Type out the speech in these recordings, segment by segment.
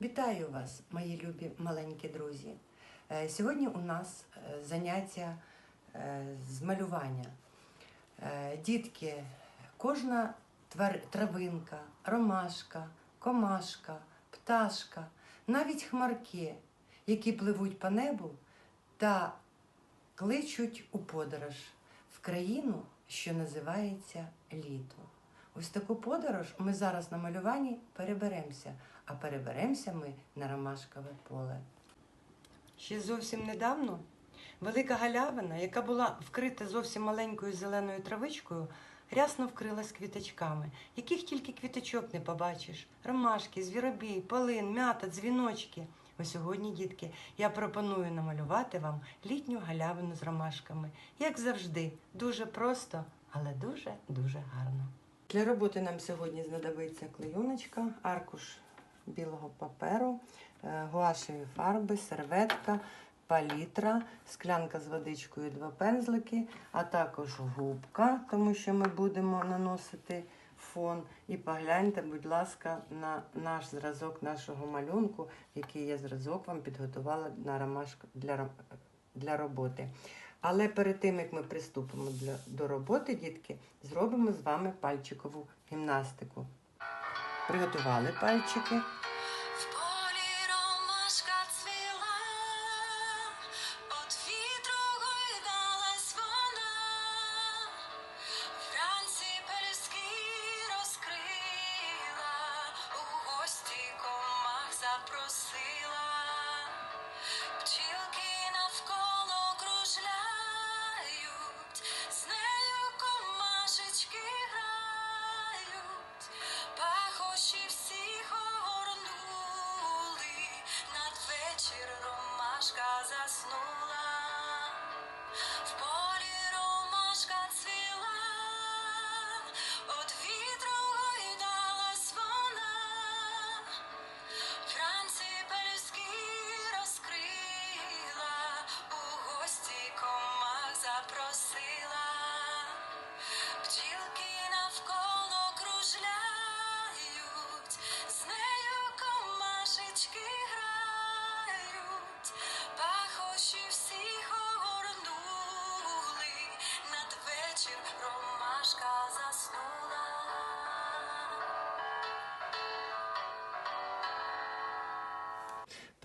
Вітаю вас, мої любі маленькі друзі. Е, Сьогодні у нас е, заняття е, з малювання. Дітки, кожна травинка, ромашка, комашка, пташка, навіть хмарки, які пливуть по небу та кличуть у подорож в країну, що називається літо. Ось таку подорож ми зараз на малюванні переберемося, а переберемося ми на ромашкове поле. Ще зовсім недавно велика галявина, яка була вкрита зовсім маленькою зеленою травичкою, рясно вкрилась квіточками, яких тільки квіточок не побачиш: ромашки, звіробій, полин, м'ята, дзвіночки. Ось сьогодні, дітки, я пропоную намалювати вам літню галявину з ромашками. Як завжди, дуже просто, але дуже-дуже гарно. Для роботи нам сьогодні знадобиться клеюночка, аркуш білого паперу, е, гуашеві фарби, серветка, палітра, склянка з водичкою, два пензлики, а також губка, тому що ми будемо наносити фон. І погляньте, будь ласка, на наш зразок нашого малюнку, який я зразок вам підготувала на ромашку для, для роботи. Але перед тим, як ми приступимо для, до роботи, дітки, зробимо з вами пальчикову гімнастику. Приготували пальчики. W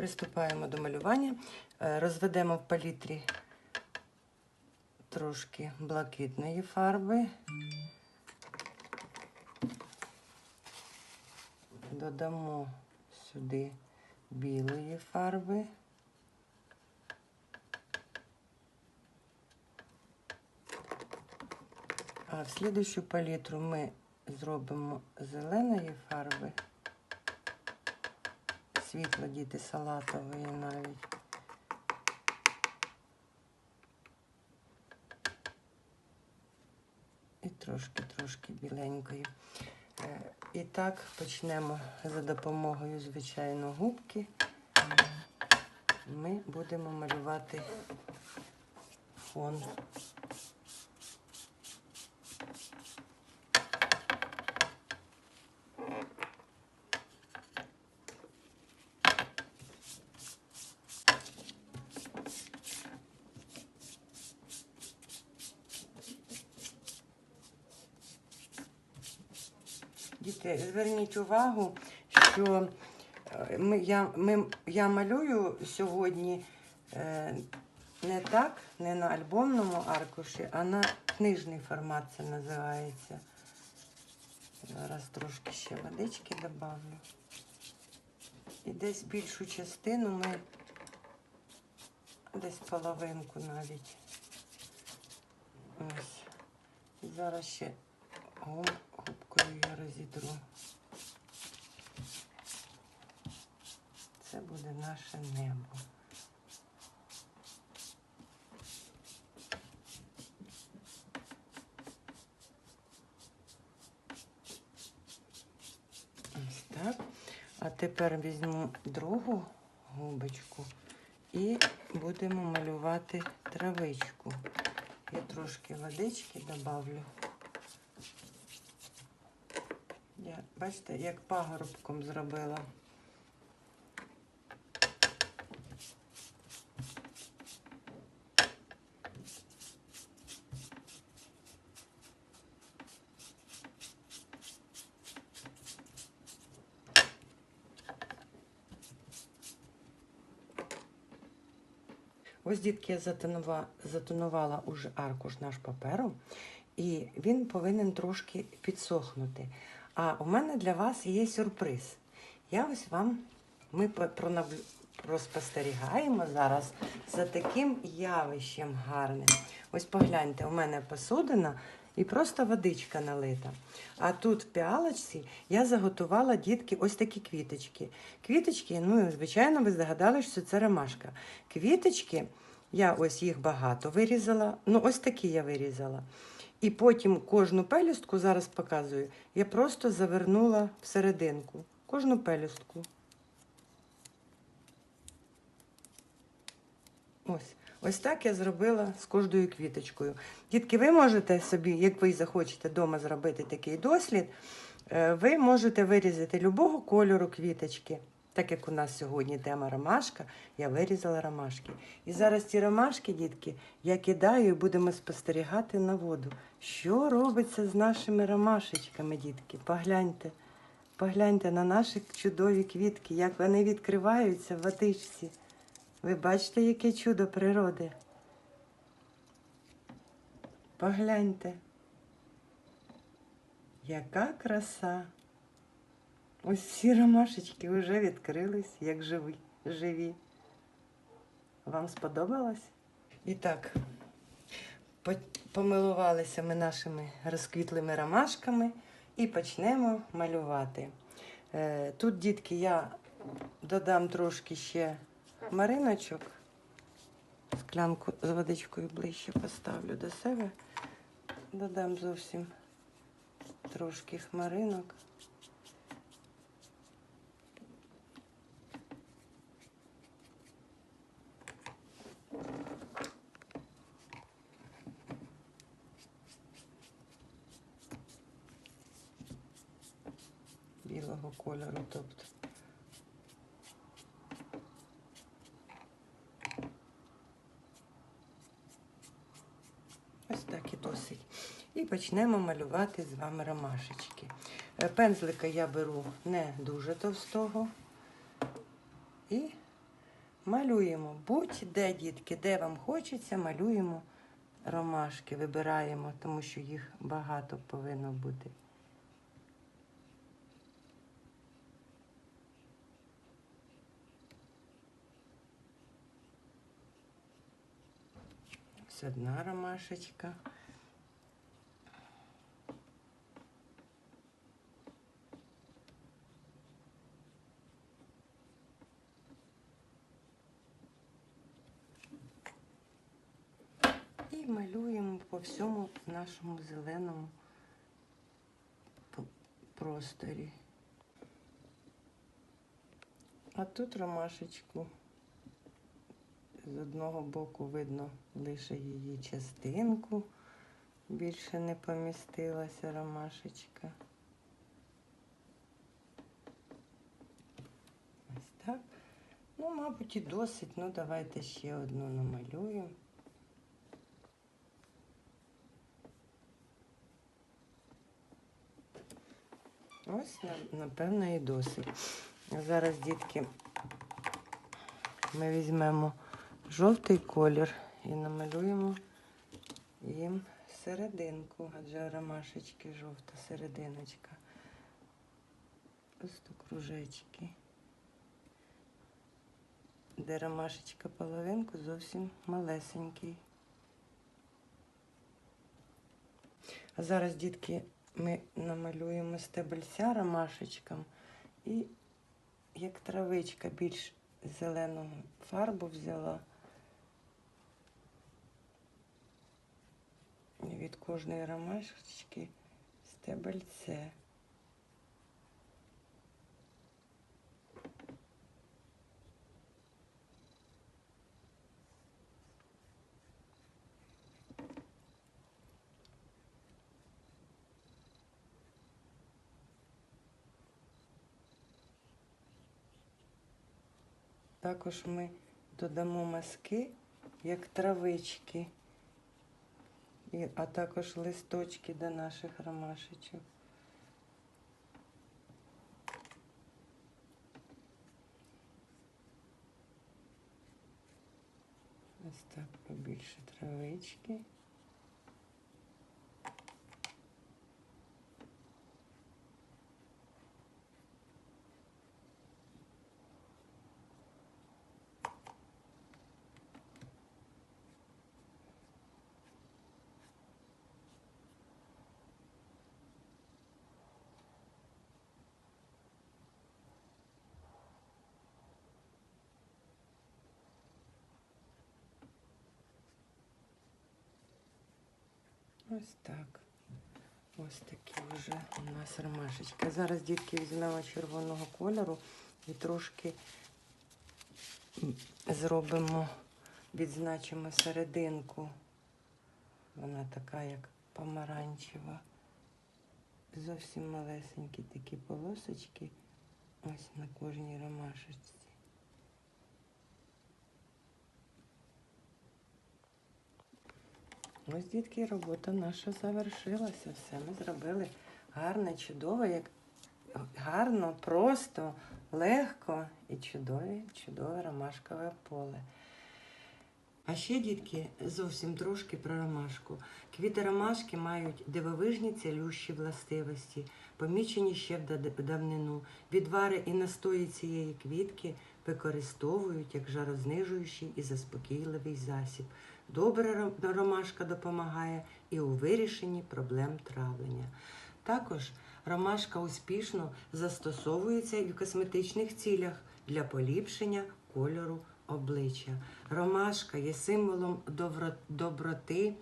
Приступаємо до малювання. Е, Розведемо в палітрі трошки блакитної фарби. Додамо сюди білої фарби. А в слідущу палітру ми зробимо зеленої фарби світло діти салатової навіть. І трошки-трошки біленької. Е, І так почнемо за допомогою звичайно губки. Ми будемо малювати фон. Діти, зверніть увагу, що е, ми, я, ми, я малюю сьогодні е, не так, не на альбомному аркуші, а на книжний формат це називається. Зараз трошки ще водички добавлю. І десь більшу частину ми, десь половинку навіть. Ось. Зараз ще гум- я розідру. Це буде наше небо. Ось так. А тепер візьму другу губочку і будемо малювати травичку. Я трошки водички добавлю. Я, бачите, як пагорбком зробила. Ось, дітки, я затонувала, затонувала уже аркуш наш паперу, і він повинен трошки підсохнути. А у мене для вас є сюрприз. Я ось вам ми по- проспостерігаємо зараз за таким явищем гарним. Ось погляньте, у мене посудина і просто водичка налита. А тут в піалочці я заготувала дітки ось такі квіточки. Квіточки, ну, звичайно, ви здогадались, що це ромашка. Квіточки, я ось їх багато вирізала. Ну, ось такі я вирізала. І потім кожну пелюстку, зараз показую, я просто завернула всерединку. Кожну пелюстку. Ось. Ось так я зробила з кожною квіточкою. Дітки, ви можете собі, як ви захочете вдома зробити такий дослід, е, ви можете вирізати любого кольору квіточки. Так як у нас сьогодні тема ромашка, я вирізала ромашки. І зараз ці ромашки, дітки, я кидаю і будемо спостерігати на воду. Що робиться з нашими ромашечками, дітки? Погляньте. Погляньте на наші чудові квітки, як вони відкриваються в водичці. Ви бачите, яке чудо природи? Погляньте. Яка краса. Ось всі ромашечки вже відкрились, як живі. живі. Вам сподобалось? І так, помилувалися ми нашими розквітлими ромашками і почнемо малювати. Е, Тут, дітки, я додам трошки ще мариночок. Склянку з водичкою ближче поставлю до себе. Додам зовсім трошки хмаринок. Білого кольору, тобто. Ось так і досить. І почнемо малювати з вами ромашечки. Е, Пензлика я беру не дуже товстого. І малюємо. Будь-де, дітки, де вам хочеться, малюємо ромашки. Вибираємо, тому що їх багато повинно бути. Ось одна ромашечка. І малюємо по всьому нашому зеленому просторі. А тут ромашечку з одного боку видно лише її частинку. Більше не помістилася ромашечка. Ось так. Ну, мабуть, і досить. Ну, давайте ще одну намалюємо. Ось, напевно, і досить. Зараз, дітки, ми візьмемо жовтий колір і намалюємо їм серединку, адже ромашечки жовта серединочка. Просто кружечки. Де ромашечка половинку зовсім малесенький. А зараз, дітки, ми намалюємо стебельця ромашечкам і як травичка більш зелену фарбу взяла. І від кожної ромашечки стебельце. Також ми додамо мазки, як травички, а також листочки до наших ромашечок. Ось так побільше травички. Ось так. Ось такі вже у нас ромашечки. Зараз дітки візьмемо червоного кольору і трошки зробимо, відзначимо серединку. Вона така, як помаранчева. Зовсім малесенькі такі полосочки. Ось на кожній ромашечці. Ось, дітки, робота наша завершилася. Все ми зробили гарне, чудове, як гарно, просто, легко і чудове, чудове ромашкове поле. А ще, дітки, зовсім трошки про ромашку. Квіти ромашки мають дивовижні цілющі властивості, помічені ще в давнину. Відвари і настої цієї квітки використовують як жарознижуючий і заспокійливий засіб. Добра ромашка допомагає і у вирішенні проблем травлення. Також ромашка успішно застосовується і в косметичних цілях для поліпшення кольору обличчя. Ромашка є символом доброти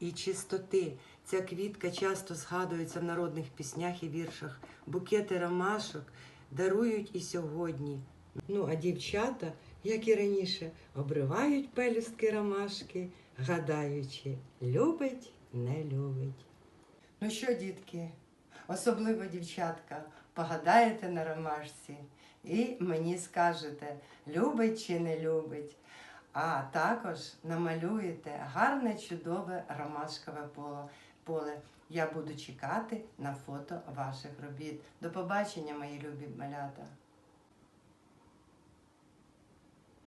і чистоти. Ця квітка часто згадується в народних піснях і віршах. Букети ромашок дарують і сьогодні. Ну, а дівчата, як і раніше, обривають пелюстки ромашки, гадаючи, любить, не любить. Ну що, дітки, особливо дівчатка, погадаєте на ромашці і мені скажете, любить чи не любить. А також намалюєте гарне, чудове ромашкове поле. Я буду чекати на фото ваших робіт. До побачення, мої любі малята!